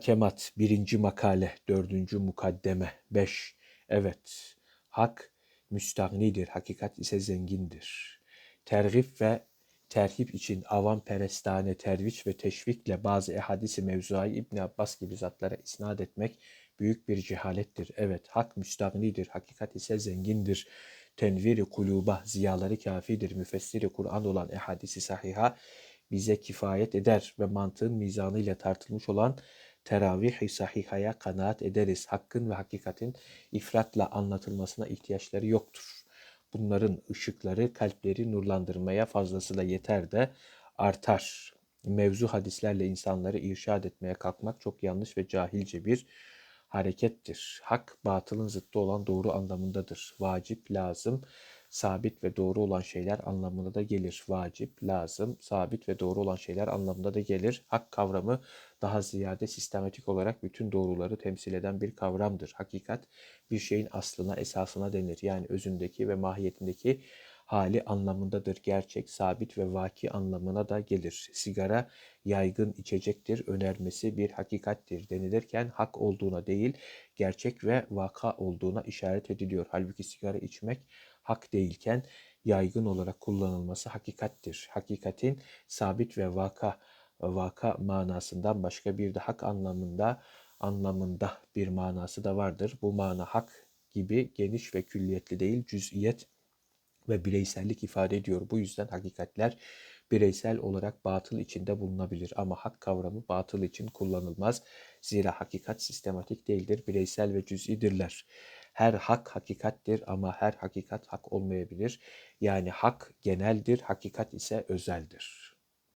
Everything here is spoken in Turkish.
Kemat 1. makale 4. mukaddeme 5. Evet, hak müstahnidir, hakikat ise zengindir. Tergif ve terhip için avam perestane terviç ve teşvikle bazı ehadisi mevzuayı İbn Abbas gibi zatlara isnat etmek büyük bir cehalettir. Evet, hak müstahnidir, hakikat ise zengindir. Tenviri kuluba ziyaları kafidir. Müfessiri Kur'an olan ehadisi sahiha bize kifayet eder ve mantığın mizanıyla tartılmış olan teravih-i sahihaya kanaat ederiz. Hakkın ve hakikatin ifratla anlatılmasına ihtiyaçları yoktur. Bunların ışıkları kalpleri nurlandırmaya fazlasıyla yeter de artar. Mevzu hadislerle insanları irşad etmeye kalkmak çok yanlış ve cahilce bir harekettir. Hak batılın zıttı olan doğru anlamındadır. Vacip, lazım, sabit ve doğru olan şeyler anlamına da gelir. Vacip, lazım, sabit ve doğru olan şeyler anlamında da gelir. Hak kavramı daha ziyade sistematik olarak bütün doğruları temsil eden bir kavramdır. Hakikat bir şeyin aslına, esasına denir. Yani özündeki ve mahiyetindeki hali anlamındadır. Gerçek, sabit ve vaki anlamına da gelir. Sigara yaygın içecektir, önermesi bir hakikattir denilirken hak olduğuna değil, gerçek ve vaka olduğuna işaret ediliyor. Halbuki sigara içmek hak değilken yaygın olarak kullanılması hakikattir. Hakikatin sabit ve vaka vaka manasından başka bir de hak anlamında anlamında bir manası da vardır. Bu mana hak gibi geniş ve külliyetli değil, cüz'iyet ve bireysellik ifade ediyor. Bu yüzden hakikatler bireysel olarak batıl içinde bulunabilir ama hak kavramı batıl için kullanılmaz. Zira hakikat sistematik değildir, bireysel ve cüz'idirler. Her hak hakikattir ama her hakikat hak olmayabilir. Yani hak geneldir, hakikat ise özeldir.